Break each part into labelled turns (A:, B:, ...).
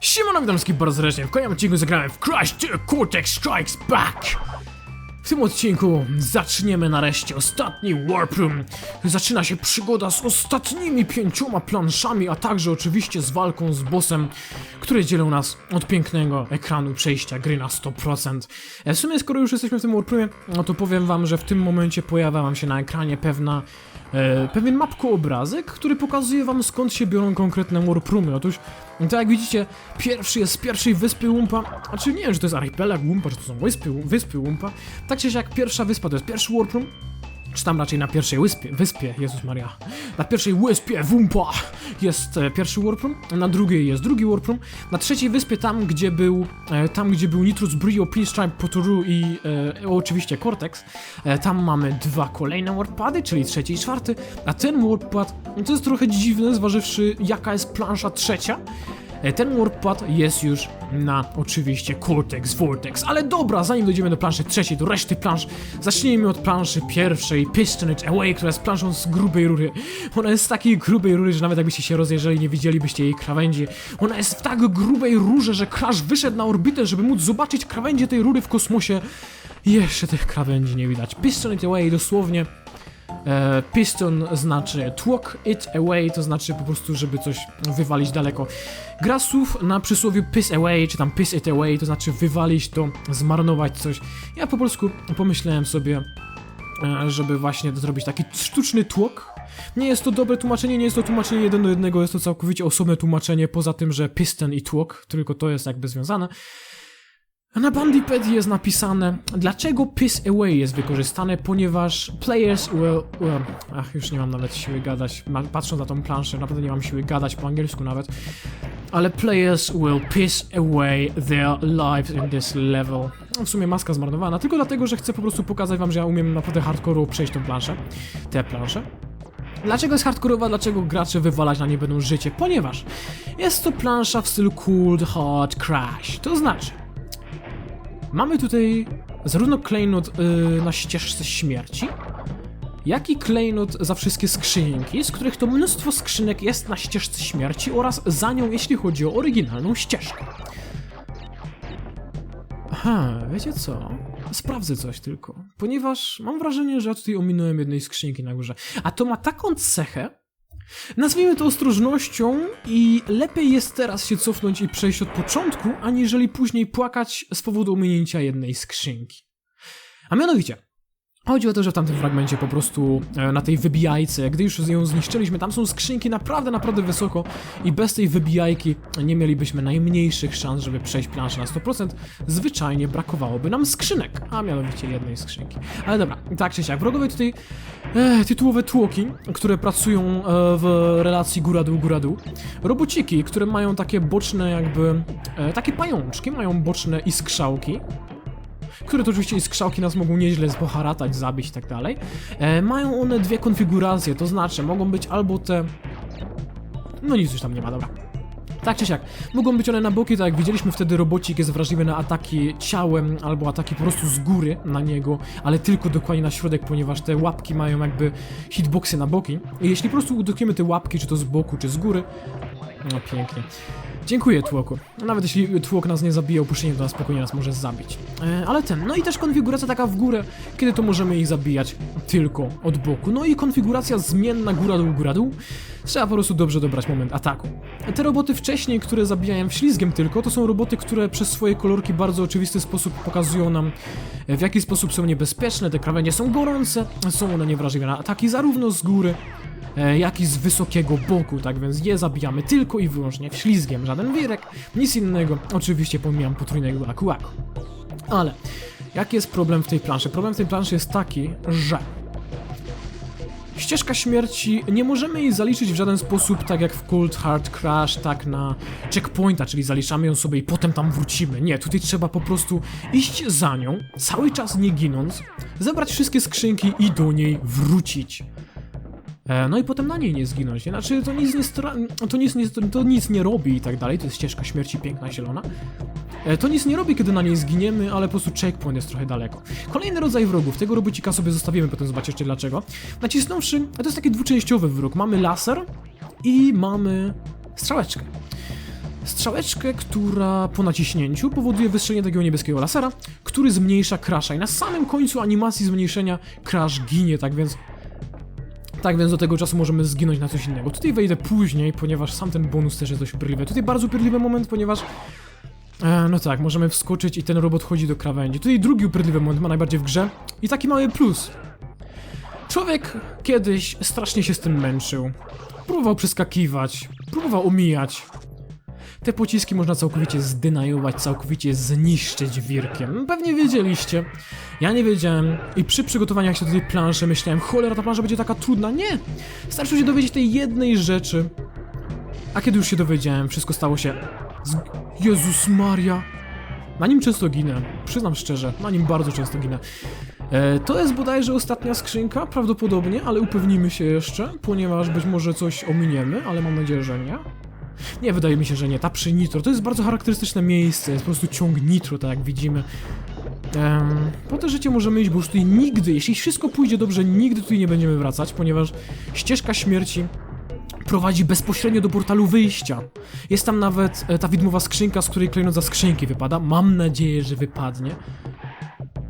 A: Siemano, witam wszystkich bardzo serdecznie. W kolejnym odcinku zagrałem w Crash 2 Cortex Strikes Back. W tym odcinku zaczniemy nareszcie ostatni Warp Room. Zaczyna się przygoda z ostatnimi pięcioma planszami, a także oczywiście z walką z bossem, które dzielą nas od pięknego ekranu przejścia gry na 100%. E, W sumie, skoro już jesteśmy w tym Warp Roomie, no to powiem wam, że w tym momencie pojawia wam się na ekranie pewna e, pewien mapko-obrazek, który pokazuje wam skąd się biorą konkretne warp roomy. Otóż, tak jak widzicie, pierwszy jest z pierwszej wyspy Łumpa, a czy nie wiem, czy to jest archipelag Łumpa, czy to są wyspy, wyspy Łumpa. Tak czy siak pierwsza wyspa to jest pierwszy warp room, czy tam raczej na pierwszej wyspie, wyspie, Jezus Maria, na pierwszej wyspie Wumpa jest e, pierwszy warp room, na drugiej jest drugi warp room, na trzeciej wyspie tam, gdzie był, e, tam gdzie był Nitrus, Brio, Pinstripe, Potoru i e, oczywiście Cortex, e, tam mamy dwa kolejne warpady, czyli trzeci i czwarty, a ten warppad, no to jest trochę dziwne, zważywszy jaka jest plansza trzecia, Ten warppad jest już na oczywiście Cortex Vortex, ale dobra, zanim dojdziemy do planszy trzeciej, do reszty plansz, zacznijmy od planszy pierwszej, Piston It Away, która jest planszą z grubej rury. Ona jest z takiej grubej rury, że nawet jakbyście się rozejrzeli, nie widzielibyście jej krawędzi. Ona jest w tak grubej rurze, że Crash wyszedł na orbitę, żeby móc zobaczyć krawędzie tej rury w kosmosie. Jeszcze tych krawędzi nie widać. Piston It Away dosłownie E, piston znaczy tłok it away, to znaczy po prostu, żeby coś wywalić daleko. Gra słów na przysłowiu piss away, czy tam piss it away, to znaczy wywalić to, zmarnować coś. Ja po polsku pomyślałem sobie, e, żeby właśnie zrobić taki sztuczny tłok. Nie jest to dobre tłumaczenie, nie jest to tłumaczenie jeden do jednego, jest to całkowicie osobne tłumaczenie, poza tym, że piston i tłok, tylko to jest jakby związane. Na Bandipedii jest napisane, dlaczego Piss Away jest wykorzystane, ponieważ players will... well, ach, już nie mam nawet siły gadać, patrząc na tą planszę, naprawdę nie mam siły gadać po angielsku nawet, ale players will piss away their lives in this level. W sumie maska zmarnowana, tylko dlatego, że chcę po prostu pokazać wam, że ja umiem naprawdę hardcore przejść tą planszę, tę planszę. Dlaczego jest hardkorowa? Dlaczego gracze wywalać na nie będą życie? Ponieważ jest to plansza w stylu Cold Hard Crash, to znaczy Mamy tutaj zarówno klejnot yy, na ścieżce śmierci, jak i klejnot za wszystkie skrzynki, z których to mnóstwo skrzynek jest na ścieżce śmierci oraz za nią, jeśli chodzi o oryginalną ścieżkę. Aha, wiecie co? Sprawdzę coś tylko, ponieważ mam wrażenie, że ja tutaj ominąłem jednej skrzynki na górze. A to ma taką cechę, Nazwijmy to ostrożnością i lepiej jest teraz się cofnąć i przejść od początku, aniżeli później płakać z powodu ominięcia jednej skrzynki. A mianowicie, chodzi o to, że w tamtym fragmencie po prostu e, na tej wybijajce, gdy już ją zniszczyliśmy, tam są skrzynki naprawdę, naprawdę wysoko i bez tej wybijajki nie mielibyśmy najmniejszych szans, żeby przejść planszę na 100%. Zwyczajnie brakowałoby nam skrzynek, a mianowicie jednej skrzynki. Ale dobra, tak czy siak, wrogowie tutaj e, tytułowe tłoki, które pracują e, w relacji góra-dół, góra-dół. Robociki, które mają takie boczne jakby, e, takie pajączki, mają boczne iskrzałki, które to oczywiście iskrzałki nas mogą nieźle zboharatać, zabić i tak dalej. E, mają one dwie konfiguracje, to znaczy mogą być albo te... No nic już tam nie ma, dobra. Tak czy siak, mogą być one na boki, tak jak widzieliśmy wtedy robocik jest wrażliwy na ataki ciałem albo ataki po prostu z góry na niego, ale tylko dokładnie na środek, ponieważ te łapki mają jakby hitboxy na boki. I jeśli po prostu udotkniemy te łapki, czy to z boku, czy z góry, no pięknie. Dziękuję, Tłoku. Nawet jeśli Tłok nas nie zabije, opuszczenie to na spokojnie nas może zabić. E, ale ten, no i też konfiguracja taka w górę, kiedy to możemy ich zabijać tylko od boku. No i konfiguracja zmienna góra-dół, góra-dół. Trzeba po prostu dobrze dobrać moment ataku. Te roboty wcześniej, które zabijają ślizgiem tylko, to są roboty, które przez swoje kolorki bardzo oczywisty sposób pokazują nam, e, w jaki sposób są niebezpieczne. Te krawędzie są gorące, są one niewrażliwe na ataki zarówno z góry, jak i z wysokiego boku, tak więc je zabijamy tylko i wyłącznie ślizgiem, żaden wirek, nic innego, oczywiście pomijam potrójnego akuaku. Ale, jaki jest problem w tej planszy? Problem w tej planszy jest taki, że Ścieżka śmierci, nie możemy jej zaliczyć w żaden sposób, tak jak w Cold Hard Crash, tak na checkpointa, czyli zaliczamy ją sobie i potem tam wrócimy. Nie, tutaj trzeba po prostu iść za nią, cały czas nie ginąc, zebrać wszystkie skrzynki i do niej wrócić. E, No i potem na niej nie zginąć. nie? Znaczy to nic nie, stra- to nic nie, to nic nie robi i tak dalej. To jest ścieżka śmierci piękna, zielona. E, To nic nie robi, kiedy na niej zginiemy, ale po prostu checkpoint jest trochę daleko. Kolejny rodzaj wrogów. Tego robocika sobie zostawimy, potem zobaczycie dlaczego. Nacisnąwszy, to jest taki dwuczęściowy wróg. Mamy laser i mamy strzałeczkę. strzałeczkę, która po naciśnięciu powoduje wystrzelenie takiego niebieskiego lasera, który zmniejsza crasha i na samym końcu animacji zmniejszenia crash ginie, tak więc tak więc do tego czasu możemy zginąć na coś innego. Tutaj wejdę później, ponieważ sam ten bonus też jest dość upierdliwy. Tutaj bardzo upierdliwy moment, ponieważ E, no tak, możemy wskoczyć i ten robot chodzi do krawędzi. Tutaj drugi upierdliwy moment ma najbardziej w grze. I taki mały plus. Człowiek kiedyś strasznie się z tym męczył. Próbował przeskakiwać, próbował omijać. Te pociski można całkowicie zdynajować, całkowicie zniszczyć wirkiem. Pewnie wiedzieliście. Ja nie wiedziałem i przy przygotowaniach się do tej planszy myślałem, cholera, ta plansza będzie taka trudna. Nie! Starczyło się dowiedzieć tej jednej rzeczy. A kiedy już się dowiedziałem, wszystko stało się... Z... Jezus Maria! Na nim często ginę, przyznam szczerze, na nim bardzo często ginę. E, to jest bodajże ostatnia skrzynka, prawdopodobnie, ale upewnimy się jeszcze, ponieważ być może coś ominiemy, ale mam nadzieję, że nie. Nie, wydaje mi się, że nie. Ta przy Nitro to jest bardzo charakterystyczne miejsce, jest po prostu ciąg Nitro, tak jak widzimy. Ehm, po to życie możemy iść, bo już tutaj nigdy, jeśli wszystko pójdzie dobrze, nigdy tutaj nie będziemy wracać, ponieważ ścieżka śmierci prowadzi bezpośrednio do portalu wyjścia. Jest tam nawet e, ta widmowa skrzynka, z której klejnot za skrzynki wypada. Mam nadzieję, że wypadnie.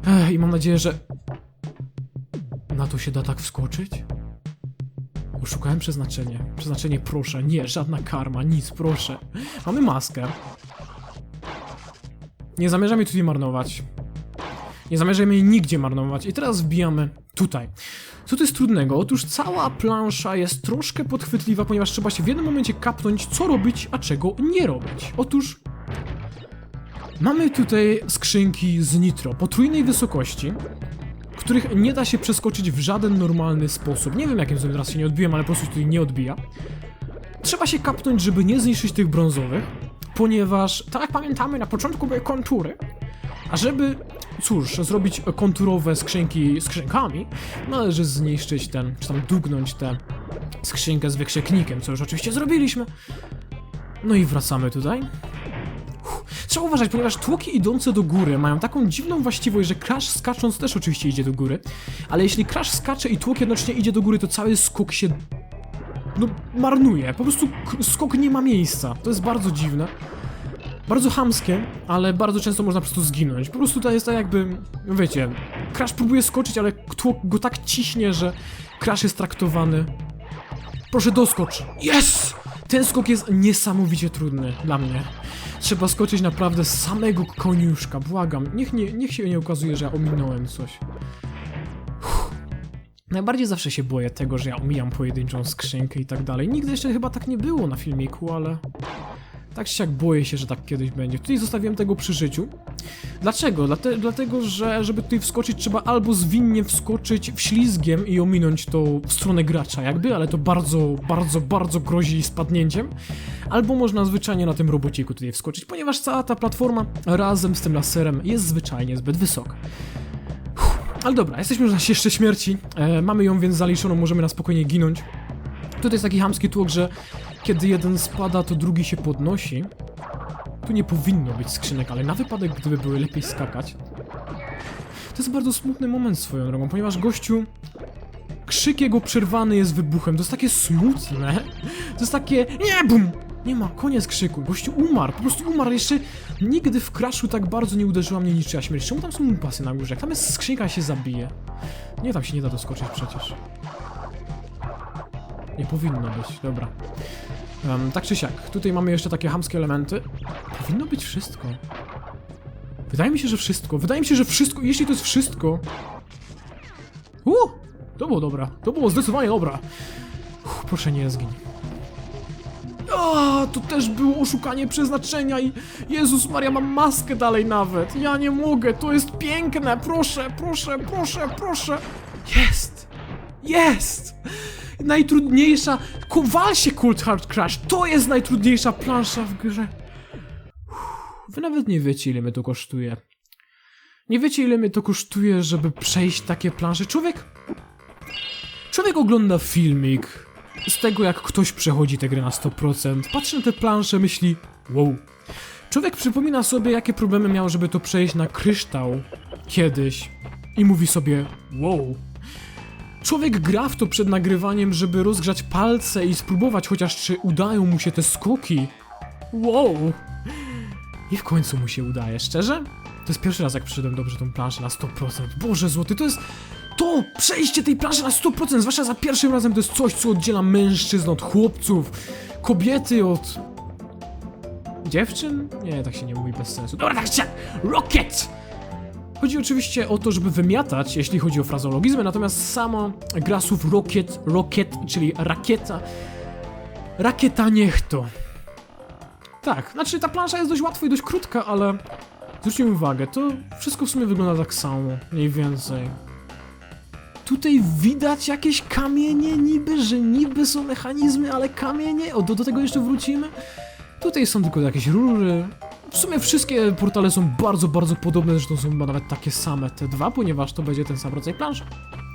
A: Ech, I mam nadzieję, że... Na to się da tak wskoczyć? Oszukałem przeznaczenie. Przeznaczenie, proszę. Nie, żadna karma, nic, proszę. Mamy maskę. Nie zamierzam jej tutaj marnować. Nie zamierzam jej nigdzie marnować. I teraz wbijamy tutaj. Co to jest trudnego? Otóż cała plansza jest troszkę podchwytliwa, ponieważ trzeba się w jednym momencie kapnąć, co robić, a czego nie robić. Otóż mamy tutaj skrzynki z nitro potrójnej wysokości, których nie da się przeskoczyć w żaden normalny sposób. Nie wiem jakim sobie teraz się nie odbiłem, ale po prostu tutaj nie odbija. Trzeba się kapnąć, żeby nie zniszczyć tych brązowych, ponieważ, tak jak pamiętamy, na początku były kontury, a żeby, cóż, zrobić konturowe skrzynki skrzynkami, należy zniszczyć ten, czy tam dugnąć tę skrzynkę z wykrzyknikiem, co już oczywiście zrobiliśmy. No i wracamy tutaj. Trzeba uważać, ponieważ tłoki idące do góry mają taką dziwną właściwość, że Crash skacząc też oczywiście idzie do góry, ale jeśli Crash skacze i tłok jednocześnie idzie do góry, to cały skok się no, marnuje. Po prostu skok nie ma miejsca. To jest bardzo dziwne. Bardzo chamskie, ale bardzo często można przez to zginąć. Po prostu to jest tak jakby, no wiecie, Crash próbuje skoczyć, ale tłok go tak ciśnie, że Crash jest traktowany. Proszę doskocz. Yes! Ten skok jest niesamowicie trudny dla mnie. Trzeba skoczyć naprawdę z samego koniuszka, błagam. Niech, nie, niech się nie okazuje, że ja ominąłem coś. Uff. Najbardziej zawsze się boję tego, że ja omijam pojedynczą skrzynkę i tak dalej. Nigdy jeszcze chyba tak nie było na filmiku, ale... Tak czy siak boję się, że tak kiedyś będzie. Tutaj zostawiłem tego przy życiu. Dlaczego? Dlate, dlatego, że żeby tutaj wskoczyć, trzeba albo zwinnie wskoczyć wślizgiem i ominąć w stronę gracza jakby, ale to bardzo, bardzo, bardzo grozi spadnięciem. Albo można zwyczajnie na tym robociku tutaj wskoczyć, ponieważ cała ta platforma razem z tym laserem jest zwyczajnie zbyt wysoka. Ale dobra, jesteśmy już na ścieżce śmierci. E, mamy ją więc zaliczoną, możemy na spokojnie ginąć. Tutaj jest taki hamski tłok, że kiedy jeden spada, to drugi się podnosi. Tu nie powinno być skrzynek, ale na wypadek, gdyby były lepiej skakać. To jest bardzo smutny moment swoją drogą, ponieważ gościu... Krzyk jego przerwany jest wybuchem. To jest takie smutne. To jest takie... Nie, bum! Nie ma, koniec krzyku. Gościu umarł, po prostu umarł. Jeszcze nigdy w crashu tak bardzo nie uderzyła mnie niczyja śmierć. Czemu tam są pasy na górze? Jak tam jest skrzynka, się zabije. Nie, tam się nie da doskoczyć przecież. Nie powinno być, dobra. Em, tak czy siak, tutaj mamy jeszcze takie hamskie elementy. Powinno być wszystko. Wydaje mi się, że wszystko. Wydaje mi się, że wszystko. Jeśli to jest wszystko. Uh, to było dobra. To było zdecydowanie dobra. Uff, proszę nie zgiń. A, to też było oszukanie przeznaczenia i Jezus Maria, mam maskę dalej nawet. Ja nie mogę, to jest piękne. Proszę, proszę, proszę, proszę. Jest! Jest! Najtrudniejsza. Ku- Wal się Cult Hard Crash. To jest najtrudniejsza plansza w grze. Uff, Wy nawet nie wiecie, ile mnie to kosztuje. Nie wiecie, ile mnie to kosztuje, żeby przejść takie plansze. Człowiek. Człowiek ogląda filmik z tego, jak ktoś przechodzi tę grę na 100%. Patrzy na te plansze, myśli, wow. Człowiek przypomina sobie, jakie problemy miał, żeby to przejść na kryształ kiedyś. I mówi sobie, wow. Człowiek gra w to przed nagrywaniem, żeby rozgrzać palce i spróbować chociaż czy udają mu się te skoki. Wow! I w końcu mu się udaje, szczerze? To jest pierwszy raz, jak przyszedłem dobrze tą planszę na 100%. Boże złoty, to jest... To! Przejście tej planszy na 100%, zwłaszcza za pierwszym razem, to jest coś, co oddziela mężczyzn od chłopców, kobiety od... Dziewczyn? Nie, tak się nie mówi bez sensu. Dobra, tak się... Rocket! Chodzi oczywiście o to, żeby wymiatać, jeśli chodzi o frazologizmy, natomiast sama gra słów rocket, rocket, czyli rakieta, rakieta niech to. Tak, znaczy ta plansza jest dość łatwa i dość krótka, ale zwróćcie uwagę, to wszystko w sumie wygląda tak samo, mniej więcej. Tutaj widać jakieś kamienie niby, że niby są mechanizmy, ale kamienie, o do, do tego jeszcze wrócimy. Tutaj są tylko jakieś rury. W sumie wszystkie portale są bardzo, bardzo podobne, zresztą są chyba nawet takie same te dwa, ponieważ to będzie ten sam rodzaj planszy.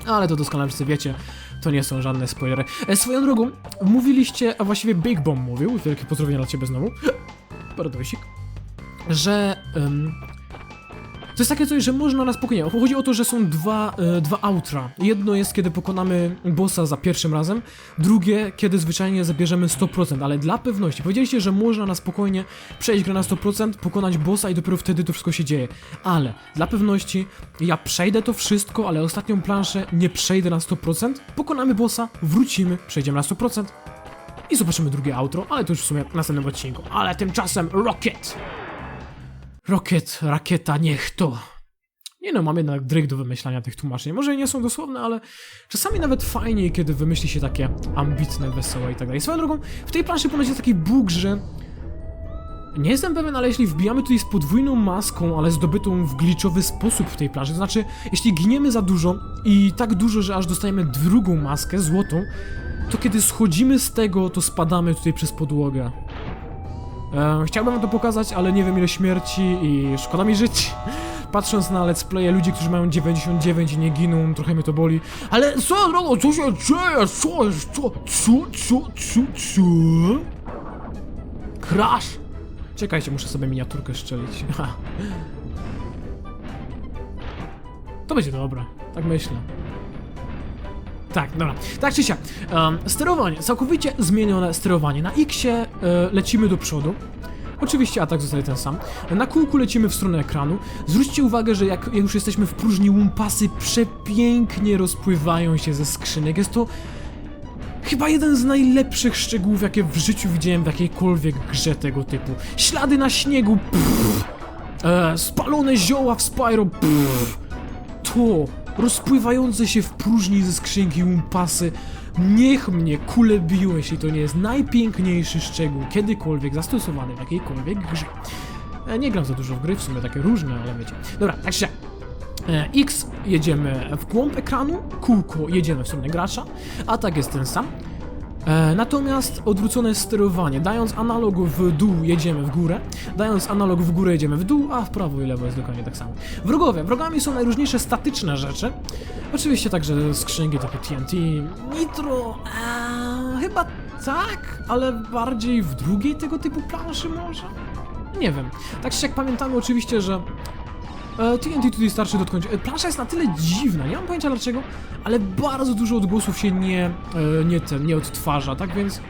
A: Ale to doskonale wszyscy wiecie, to nie są żadne spoilery. E, swoją drogą, mówiliście, a właściwie Big Bomb mówił, wielkie pozdrowienia dla ciebie znowu, paradojsik, że em, to jest takie coś, że można na spokojnie. Chodzi o to, że są dwa, e, dwa outra. Jedno jest, kiedy pokonamy bossa za pierwszym razem, drugie, kiedy zwyczajnie zabierzemy 100%, ale dla pewności. Powiedzieliście, że można na spokojnie przejść grę na 100%, pokonać bossa i dopiero wtedy to wszystko się dzieje. Ale dla pewności ja przejdę to wszystko, ale ostatnią planszę nie przejdę na 100%, pokonamy bossa, wrócimy, przejdziemy na 100%. I zobaczymy drugie outro, ale to już w sumie w następnym odcinku. Ale tymczasem Rocket! Rocket, rakieta, niech to. Nie no, mam jednak dryg do wymyślania tych tłumaczeń. Może nie są dosłowne, ale czasami nawet fajniej, kiedy wymyśli się takie ambitne, wesołe i tak dalej. Swoją drogą, w tej planszy ponoć jest taki bóg, że... Nie jestem pewien, ale jeśli wbijamy tutaj z podwójną maską, ale zdobytą w glitchowy sposób w tej planszy, to znaczy, jeśli giniemy za dużo i tak dużo, że aż dostajemy drugą maskę, złotą, to kiedy schodzimy z tego, to spadamy tutaj przez podłogę. Chciałbym wam to pokazać, ale nie wiem ile śmierci i szkoda mi żyć. Patrząc na let's playe ludzi, którzy mają 99 i nie giną, trochę mnie to boli. Ale co, drogo, co się dzieje? Co? Co? Co? Co? Co? Co? Crash! Czekajcie, muszę sobie miniaturkę szczelić. to będzie dobre, tak myślę. Tak, dobra. Tak czy siak. Um, sterowanie. Całkowicie zmienione sterowanie. Na X e, lecimy do przodu. Oczywiście atak zostaje ten sam. Na kółku lecimy w stronę ekranu. Zwróćcie uwagę, że jak, jak już jesteśmy w próżni, łumpasy przepięknie rozpływają się ze skrzynek. Jest to chyba jeden z najlepszych szczegółów, jakie w życiu widziałem w jakiejkolwiek grze tego typu. Ślady na śniegu, pff, e, spalone zioła w Spyro, pff, to rozpływające się w próżni ze skrzynki umpasy. Niech mnie kule biło, jeśli to nie jest najpiękniejszy szczegół kiedykolwiek zastosowany w jakiejkolwiek grze. E, Nie gram za dużo w gry, w sumie takie różne, ale wiecie. Dobra, tak się. E, X jedziemy w głąb ekranu, kółko jedziemy w stronę gracza, a tak jest ten sam. E, natomiast odwrócone sterowanie, dając analog w dół jedziemy w górę, dając analog w górę jedziemy w dół, a w prawo i lewo jest dokładnie tak samo. Wrogowie, wrogami są najróżniejsze statyczne rzeczy, oczywiście także skrzynki typu TNT, Nitro, eee, chyba tak, ale bardziej w drugiej tego typu planszy może? Nie wiem. Tak jak pamiętamy oczywiście, że E, TNT tutaj starczy dotknąć. E, Plansza jest na tyle dziwna, nie mam pojęcia dlaczego, ale bardzo dużo odgłosów się nie, e, nie, ten, nie odtwarza, tak więc...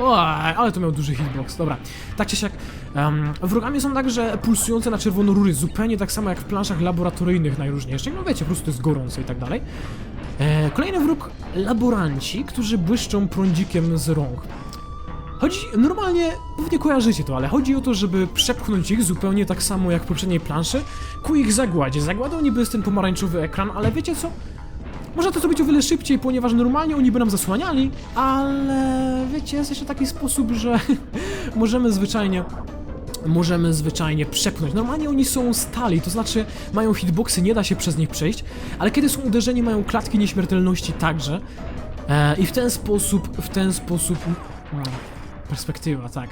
A: O, ale to miał duży hitbox, dobra. Tak czy siak, um, wrogami są także pulsujące na czerwono rury, zupełnie tak samo jak w planszach laboratoryjnych najróżniejszych, no wiecie, po prostu to jest gorąco i tak dalej. E, kolejny wróg, laboranci, którzy błyszczą prądzikiem z rąk. Chodzi, normalnie, pewnie kojarzycie to, ale chodzi o to, żeby przepchnąć ich zupełnie tak samo jak w poprzedniej planszy ku ich zagładzie. Zagładą niby jest ten pomarańczowy ekran, ale wiecie co? Można to zrobić o wiele szybciej, ponieważ normalnie oni by nam zasłaniali, ale wiecie, jest jeszcze taki sposób, że możemy zwyczajnie możemy zwyczajnie przepchnąć. Normalnie oni są stali, to znaczy mają hitboxy, nie da się przez nich przejść, ale kiedy są uderzeni mają klatki nieśmiertelności także e, i w ten sposób, w ten sposób... Perspektywa, tak.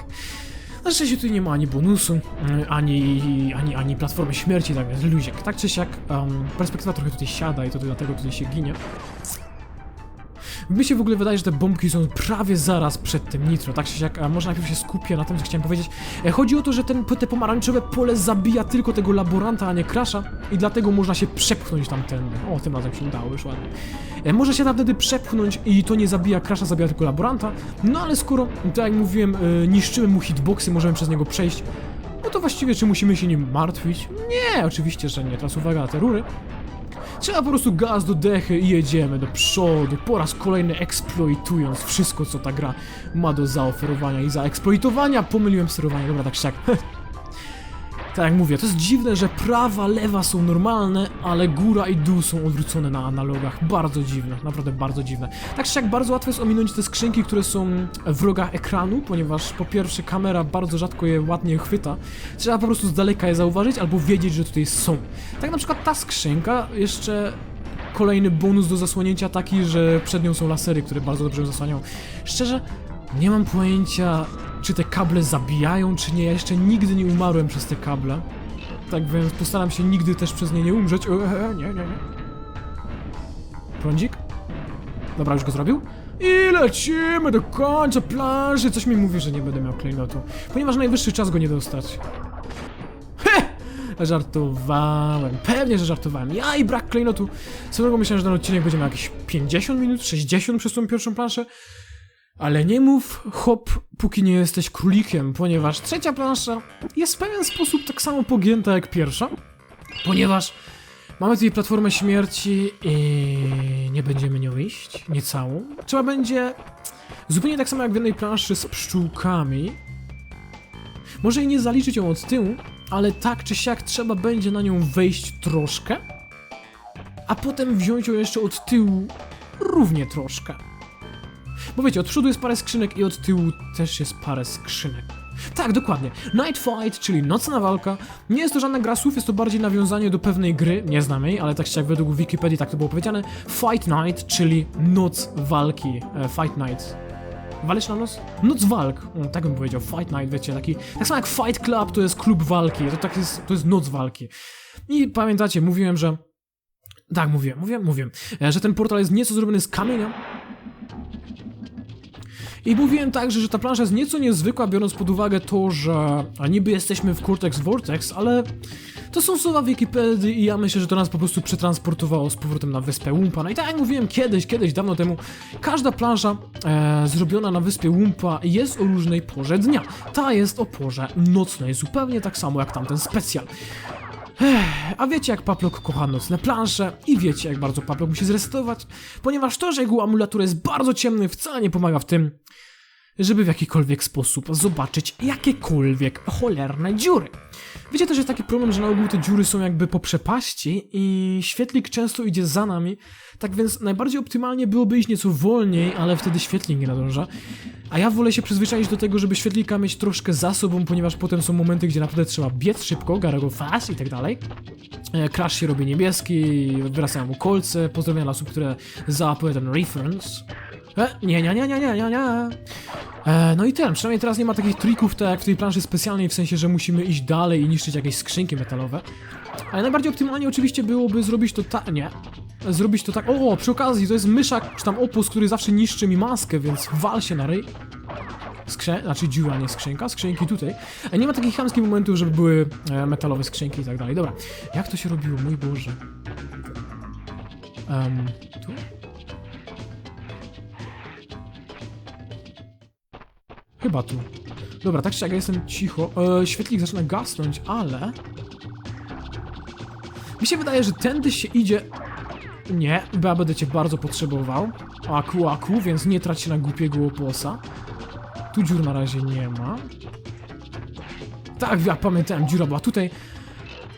A: Na szczęście tutaj nie ma ani bonusu, mm, ani, ani, ani platformy śmierci, tak więc luziek. Tak czy siak, um, perspektywa trochę tutaj siada i to dlatego tutaj się ginie. Mi się w ogóle wydaje, że te bombki są prawie zaraz przed tym nitro, tak siak, a może najpierw się skupię na tym, co chciałem powiedzieć. E, Chodzi o to, że ten, te pomarańczowe pole zabija tylko tego laboranta, a nie Crasha i dlatego można się przepchnąć tamtędy. O, tym razem się udało, już ładnie. E, Może się tamtędy przepchnąć i to nie zabija Crasha, zabija tylko laboranta, no ale skoro, tak jak mówiłem, e, niszczymy mu hitboxy, możemy przez niego przejść, no to właściwie czy musimy się nim martwić? Nie, oczywiście, że nie. Teraz uwaga na te rury. Trzeba po prostu gaz do dechy i jedziemy do przodu, po raz kolejny eksploitując wszystko, co ta gra ma do zaoferowania i zaeksploitowania. Pomyliłem sterowanie, dobra, tak siak. Tak jak mówię, to jest dziwne, że prawa, lewa są normalne, ale góra i dół są odwrócone na analogach. Bardzo dziwne, naprawdę bardzo dziwne. Tak czy siak bardzo łatwo jest ominąć te skrzynki, które są w rogach ekranu, ponieważ po pierwsze kamera bardzo rzadko je ładnie chwyta. Trzeba po prostu z daleka je zauważyć albo wiedzieć, że tutaj są. Tak na przykład ta skrzynka jeszcze kolejny bonus do zasłonięcia taki, że przed nią są lasery, które bardzo dobrze ją zasłaniają. Szczerze, nie mam pojęcia, czy te kable zabijają, czy nie. Ja jeszcze nigdy nie umarłem przez te kable. Tak więc postaram się nigdy też przez nie nie umrzeć. Eee, nie, nie, nie. Prądzik? Dobra, już go zrobił? I lecimy do końca planszy. Coś mi mówi, że nie będę miał klejnotu. Ponieważ najwyższy czas go nie dostać. He! Żartowałem. Pewnie, że żartowałem. Ja i brak klejnotu. Co drogą myślałem, że ten odcinek będzie miał jakieś 50 minut, 60 przez tą pierwszą planszę. Ale nie mów hop, póki nie jesteś królikiem, ponieważ trzecia plansza jest w pewien sposób tak samo pogięta jak pierwsza. Ponieważ mamy tutaj platformę śmierci i nie będziemy nią iść, nie całą. Trzeba będzie zupełnie tak samo jak w jednej planszy z pszczółkami. Może i nie zaliczyć ją od tyłu, ale tak czy siak trzeba będzie na nią wejść troszkę, a potem wziąć ją jeszcze od tyłu równie troszkę. Bo wiecie, od przodu jest parę skrzynek i od tyłu też jest parę skrzynek. Tak, dokładnie. Night Fight, czyli nocna walka. Nie jest to żadna gra słów, jest to bardziej nawiązanie do pewnej gry, nie znam jej, ale tak czy jak według Wikipedii tak to było powiedziane. Fight Night, czyli noc walki. E, Fight Night. Walisz na noc? Noc walk. O, tak bym powiedział. Fight Night, wiecie, taki... Tak samo jak Fight Club to jest klub walki, to tak jest, to jest noc walki. I pamiętacie, mówiłem, że... Tak, mówiłem, mówiłem, mówiłem, że ten portal jest nieco zrobiony z kamienia, i mówiłem także, że ta plansza jest nieco niezwykła, biorąc pod uwagę to, że niby jesteśmy w Cortex Vortex, ale to są słowa Wikipedii i ja myślę, że to nas po prostu przetransportowało z powrotem na wyspę Wumpa. No i tak jak mówiłem kiedyś, kiedyś, dawno temu, każda plansza e, zrobiona na wyspie Wumpa jest o różnej porze dnia. Ta jest o porze nocnej, zupełnie tak samo jak tamten specjal. A wiecie jak Paplok kocha nocne plansze i wiecie jak bardzo Paplok musi zresetować, ponieważ to, że jego amulator jest bardzo ciemny wcale nie pomaga w tym, żeby w jakikolwiek sposób zobaczyć jakiekolwiek cholerne dziury. Wiecie też jest taki problem, że na ogół te dziury są jakby po przepaści i świetlik często idzie za nami, tak więc najbardziej optymalnie byłoby iść nieco wolniej, ale wtedy świetlik nie nadąża. A ja wolę się przyzwyczaić do tego, żeby świetlika mieć troszkę za sobą, ponieważ potem są momenty, gdzie naprawdę trzeba biec szybko, gotta go fast i tak dalej. E, Crash się robi niebieski, wracają mu kolce, pozdrawiam dla osób, które załapały ten reference. E, nie, nie, nie, nie, nie, nie, nie. E, no i ten, przynajmniej teraz nie ma takich trików tak jak w tej planszy specjalnej, w sensie, że musimy iść dalej i niszczyć jakieś skrzynki metalowe. Ale najbardziej optymalnie oczywiście byłoby zrobić to tak, nie. Zrobić to tak, o, przy okazji, to jest myszak, czy tam opus, który zawsze niszczy mi maskę, więc wal się na ryj. Skrze... Znaczy dziura, nie skrzynka, skrzynki tutaj. A nie ma takich chamskich momentów, żeby były e, metalowe skrzynki i tak dalej. Dobra, jak to się robiło, mój Boże. Um, tu? Chyba tu. Dobra, tak czy jak ja jestem cicho. E, świetlik zaczyna gasnąć, ale... Mi się wydaje, że tędy się idzie... Nie, bo ja będę cię bardzo potrzebował. Aku, aku, więc nie trać się na głupiego oposa. Tu dziur na razie nie ma. Tak, ja pamiętałem, dziura była tutaj.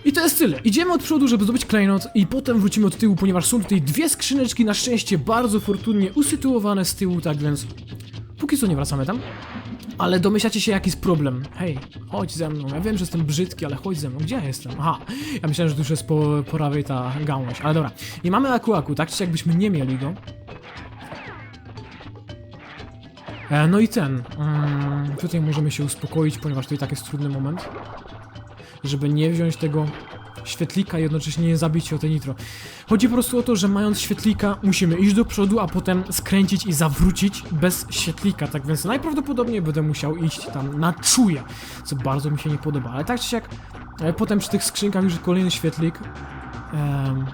A: I to jest tyle. Idziemy od przodu, żeby zdobyć klejnot i potem wrócimy od tyłu, ponieważ są tutaj dwie skrzyneczki, na szczęście bardzo fortunnie usytuowane z tyłu, tak więc... Póki co nie wracamy tam. Ale domyślacie się jaki jest problem. Hej, chodź ze mną. Ja wiem, że jestem brzydki, ale chodź ze mną. Gdzie ja jestem? Aha, ja myślałem, że tu już jest po, prawej ta gałąź. Ale dobra. Nie mamy akuaku, tak? Czy jakbyśmy nie mieli go. E, no i ten. Mm, tutaj możemy się uspokoić, ponieważ to i tak jest trudny moment. Żeby nie wziąć tego świetlika i jednocześnie nie zabić się o te nitro. Chodzi po prostu o to, że mając świetlika musimy iść do przodu, a potem skręcić i zawrócić bez świetlika, tak więc najprawdopodobniej będę musiał iść tam na czuje, co bardzo mi się nie podoba, ale tak czy siak e, potem przy tych skrzynkach już kolejny świetlik. Em,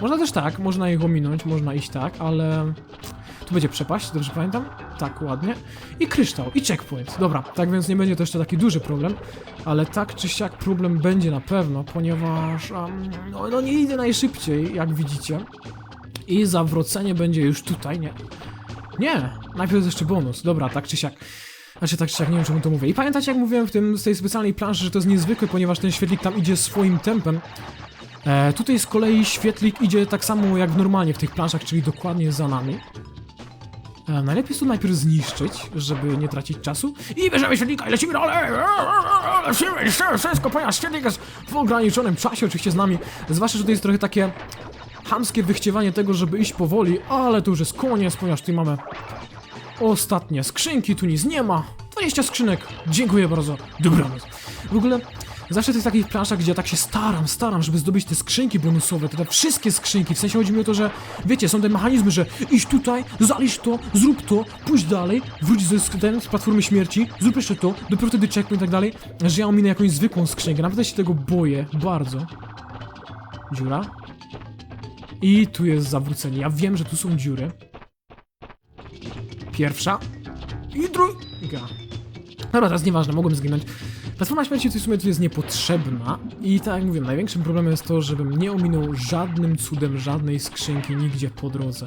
A: można też tak, można ich ominąć, można iść tak, ale tu będzie przepaść, dobrze pamiętam? Tak, ładnie. I kryształ, i checkpoint. Dobra, tak więc nie będzie to jeszcze taki duży problem, ale tak czy siak problem będzie na pewno, ponieważ em, no, no nie idę najszybciej, jak widzicie. I zawrócenie będzie już tutaj, nie? Nie, najpierw jeszcze bonus. Dobra, tak czy siak. Znaczy tak czy siak, nie wiem czemu to mówię. I pamiętacie jak mówiłem w tym, z tej specjalnej planszy, że to jest niezwykłe, ponieważ ten świetlik tam idzie swoim tempem. E, tutaj z kolei świetlik idzie tak samo jak normalnie w tych planszach, czyli dokładnie za nami. E, najlepiej jest to najpierw zniszczyć, żeby nie tracić czasu. I bierzemy świetlika i lecimy dalej! Lecimy, wszystko, ponieważ świetlik jest w ograniczonym czasie oczywiście z nami. Zwłaszcza, że to jest trochę takie chamskie wychciewanie tego, żeby iść powoli, ale to już jest koniec, ponieważ tutaj mamy ostatnie skrzynki, tu nic nie ma. 20 skrzynek, dziękuję bardzo, dobranoc. W ogóle zawsze w tych takich planszach, gdzie ja tak się staram, staram, żeby zdobyć te skrzynki bonusowe, te, te wszystkie skrzynki, w sensie chodzi mi o to, że wiecie, są te mechanizmy, że iść tutaj, zalisz to, zrób to, pójdź dalej, wróć ze ten, z platformy śmierci, zrób jeszcze to, dopiero wtedy checkpoint i tak dalej, że ja ominę jakąś zwykłą skrzynkę, naprawdę się tego boję, bardzo. Dziura. I tu jest zawrócenie. Ja wiem, że tu są dziury. Pierwsza. I druga. Dobra, teraz nieważne, mogłem zginąć. Platforma śmierci w sumie tu jest niepotrzebna. I tak jak mówię, największym problemem jest to, żebym nie ominął żadnym cudem żadnej skrzynki nigdzie po drodze.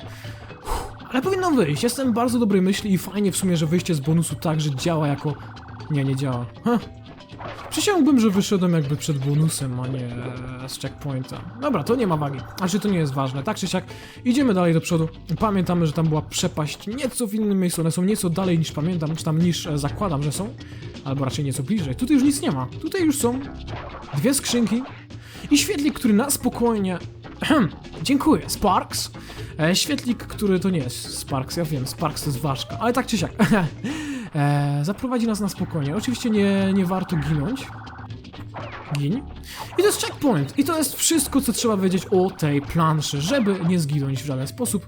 A: Ale powinno wyjść. Jestem bardzo dobrej myśli i fajnie w sumie, że wyjście z bonusu tak, że działa jako... Nie, nie działa. Huh. Przysiągłbym, że wyszedłem jakby przed bonusem, a nie z checkpointa. Dobra, to nie ma wagi. Znaczy, to nie jest ważne. Tak czy siak, idziemy dalej do przodu. Pamiętamy, że tam była przepaść nieco w innym miejscu. One są nieco dalej niż pamiętam, czy tam niż e, zakładam, że są. Albo raczej nieco bliżej. Tutaj już nic nie ma. Tutaj już są dwie skrzynki i świetlik, który na spokojnie... Dziękuję, Sparks. E, świetlik, który to nie jest Sparks, ja wiem, Sparks to jest ważka, ale tak czy siak. e, zaprowadzi nas na spokojnie. Oczywiście nie, nie warto ginąć. Gin. I to jest checkpoint. I to jest wszystko, co trzeba wiedzieć o tej planszy, żeby nie zginąć w żaden sposób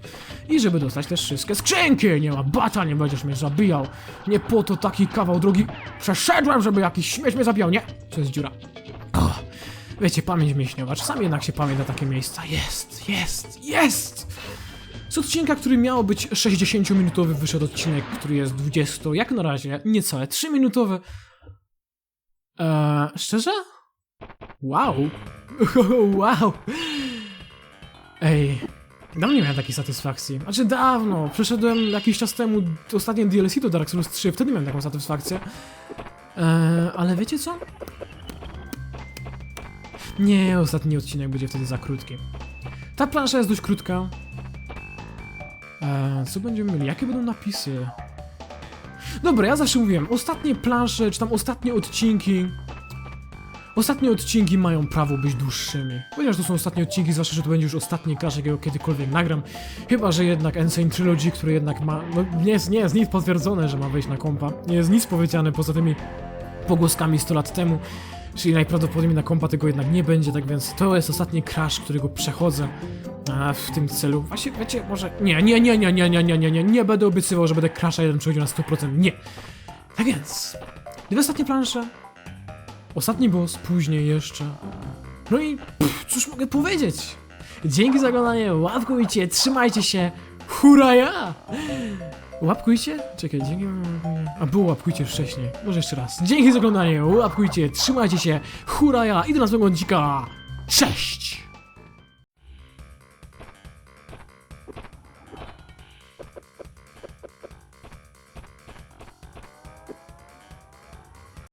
A: i żeby dostać też wszystkie skrzynki. Nie ma bata, nie będziesz mnie zabijał. Nie po to taki kawał drogi przeszedłem, żeby jakiś śmieć mnie zabijał. Nie, to jest dziura. Oh. Wiecie, pamięć mięśniowa. Czasami jednak się pamięta takie miejsca. Jest, jest, jest! Z odcinka, który miał być 60-minutowy, wyszedł odcinek, który jest 20, jak na razie, niecałe 3-minutowy. Eee, szczerze? Wow. wow. Ej, dawno nie miałem takiej satysfakcji. Znaczy dawno, przeszedłem jakiś czas temu ostatnie DLC do Dark Souls 3, wtedy miałem taką satysfakcję. Eee, ale wiecie co? Nie, ostatni odcinek będzie wtedy za krótki. Ta plansza jest dość krótka. Eee, co będziemy mieli? Jakie będą napisy? Dobra, ja zawsze mówiłem, ostatnie plansze, czy tam ostatnie odcinki. Ostatnie odcinki mają prawo być dłuższymi. Ponieważ to są ostatnie odcinki, zwłaszcza, że to będzie już ostatni Clash, jakiego kiedykolwiek nagram. Chyba, że jednak Insane Trilogy, który jednak ma. No, nie jest, nie jest nic potwierdzone, że ma wejść na kompa. Nie jest nic powiedziane poza tymi pogłoskami 100 lat temu. Czyli najprawdopodobniej na kompa tego jednak nie będzie, tak więc to jest ostatni crash, którego przechodzę a, w tym celu. Właśnie, wiecie, może... Nie, nie, nie, nie, nie, nie, nie, nie, nie, nie będę obiecywał, że będę crasha jeden przechodził na 100%, nie. Tak więc, dwie ostatnie plansze, ostatni boss, później jeszcze. No i pff, cóż mogę powiedzieć? Dzięki za oglądanie, łapkujcie, trzymajcie się, huraja! Łapkujcie? Czekaj, dzięki... A było łapkujcie wcześniej. Może jeszcze raz. Dzięki za oglądanie, łapkujcie, trzymajcie się, huraja i do następnego odcinka. Cześć!